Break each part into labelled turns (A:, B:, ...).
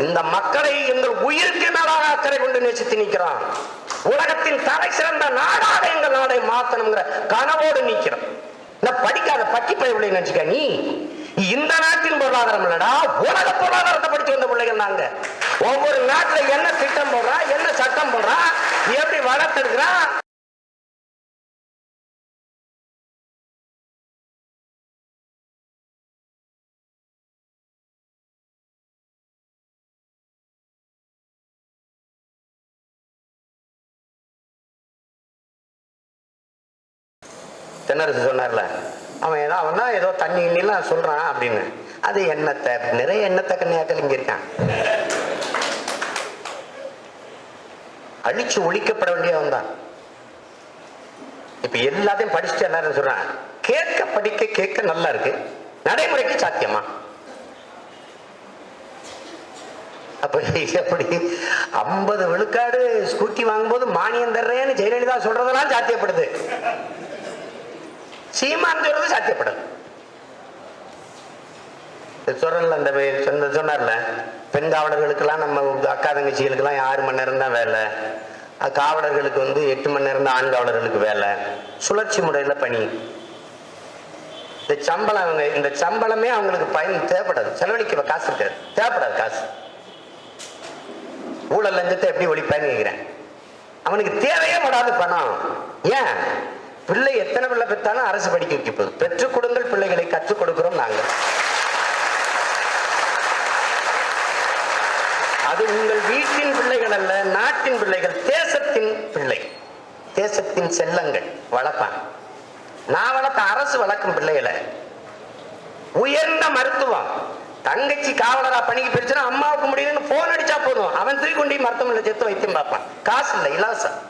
A: இந்த மக்களை எங்கள் உயிருக்கு மேலாக அக்கறை கொண்டு நேசித்து நிற்கிறான். உலகத்தின் தலை சிறந்த நாடாக எங்கள் நாடை மாத்தணுங்கிற கனவோடு நிற்கிறோம் இந்த படிக்காத பட்டி பயவில்லை நினைச்சுக்க நீ. இந்த நாட்டின் பொருளாதாரம் இல்லடா உலக பொருளாதாரத்தை படிச்சு வந்த பிள்ளைகள் நாங்க. ஒவ்வொரு நாட்டுல என்ன திட்டம் போடுறா என்ன சட்டம் போடுறா எப்படி வளர்த்தெடுக்கிறான் தென்னரசு சொன்னார்ல. அவன் ஏதோ அவன் தான் ஏதோ தண்ணி கிண்ணிலாம் சொல்றான் அப்படின்னு. அது எண்ணத்தை நிறைய எண்ணத்தை கண்ணியாக்கள் இங்க இருக்கான் அழிச்சு ஒழிக்கப்பட வேண்டியவன் தான் இப்ப எல்லாத்தையும் படிச்சுட்டு எல்லாரும் சொல்றான் கேட்க படிக்க கேட்க நல்லா இருக்கு. நடைமுறைக்கு சாத்தியமா? அப்ப எப்படி? ஐம்பது விழுக்காடு ஸ்கூட்டி வாங்கும்போது மானியம் தர்றேன்னு ஜெயலலிதா சொல்றதெல்லாம் சாத்தியப்படுது. சீமான் சொல்றது சாத்தியப்படாது சொல்றல அந்த சொன்ன சொன்னார்ல பெண் காவலர்களுக்கெல்லாம் நம்ம அக்கா தங்கச்சிகளுக்கெல்லாம் ஆறு மணி நேரம் தான் வேலை காவலர்களுக்கு வந்து எட்டு மணி நேரம் தான் ஆண் காவலர்களுக்கு வேலை. சுழற்சி முறையில பணி. இந்த சம்பளம் அவங்க இந்த சம்பளமே அவங்களுக்கு பயன் தேவைப்படாது. செலவழிக்க காசு இருக்காது. தேவைப்படாது காசு. ஊழல் லஞ்சத்தை எப்படி ஒழிப்பான்னு கேட்கிறேன் அவனுக்கு தேவையே படாது பணம். ஏன்? பிள்ளை எத்தனை பிள்ளை பெற்றாலும் அரசு படிக்க வைக்க போகுது பெற்றுக் கொடுங்கள் பிள்ளைகளை கற்றுக் கொடுக்கிறோம் நாங்க அது உங்கள் வீட்டின் பிள்ளைகள் அல்ல நாட்டின் பிள்ளைகள் தேசத்தின் பிள்ளை. தேசத்தின் செல்லங்கள் வளர்ப்பான் நான் வளர்த்த அரசு வளர்க்கும் பிள்ளைகளை. உயர்ந்த மருத்துவம். தங்கச்சி காவலரா பணிக்கு போயிடுச்சுன்னா அம்மாவுக்கு முடியலன்னு போன் அடிச்சா போதும். அவன் தூக்கி கொண்டு மருத்துவமனையில் சேர்த்து வைத்தியம் பார்ப்பான். காசு இல்லை இலவசம்.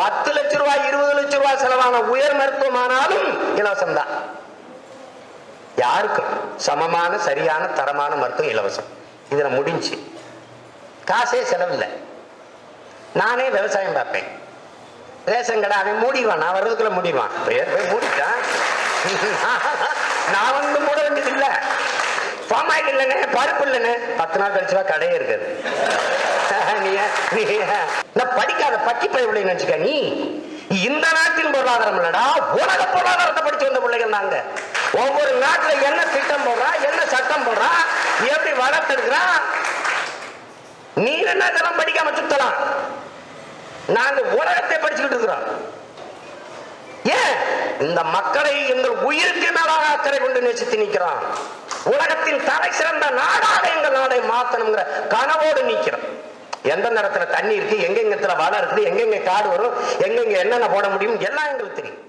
A: பத்து லட்ச ரூபாய் இருபது லட்ச ரூபாய் செலவான உயர் மருத்துவமானாலும் இலவசம் தான் யாருக்கும் சமமான சரியான தரமான மருத்துவம் இலவசம். இதுல முடிஞ்சு. காசே செலவில்லை. நானே விவசாயம் பார்ப்பேன். ரேஷன் கடை அவன் மூடிடுவான். நான் வர்றதுக்குள்ள மூடிடுவான். போய் மூடிட்டான் நான் வந்து மூட வேண்டியது இல்லை ஃபார்ம் ஆயில் பருப்பு இல்லைன்னு பத்து நாள் கழிச்சுவா கடையே இருக்குது. நான் படிக்காத பட்டி பயிர் நினைச்சுக்க நீ? இந்த நாட்டின் பொருளாதாரம் இல்லடா உலக பொருளாதாரத்தை படிச்சு வந்த பிள்ளைகள் நாங்க. ஒவ்வொரு நாட்டுல என்ன திட்டம் போடுறா என்ன சட்டம் போடுறா எப்படி வளர்த்தெடுக்கிறா நீ என்ன இதெல்லாம் படிக்காம சுத்தலாம்? நாங்க உலகத்தை படிச்சுக்கிட்டு இருக்கிறோம். ஏன்? இந்த மக்களை எங்கள் உயிருக்கு மேலாக அக்கறை கொண்டு நேசித்து நிற்கிறான் உலகத்தின் தலை சிறந்த நாடாக எங்கள் நாடை மாத்தணுங்கிற கனவோடு நிற்கிறோம் எந்த இடத்துல தண்ணி இருக்கு எங்கெங்கத்துல வளர் இருக்குது எங்கெங்க காடு வரும் எங்கெங்க என்னென்ன போட முடியும் எல்லாம் எங்களுக்கு தெரியும்.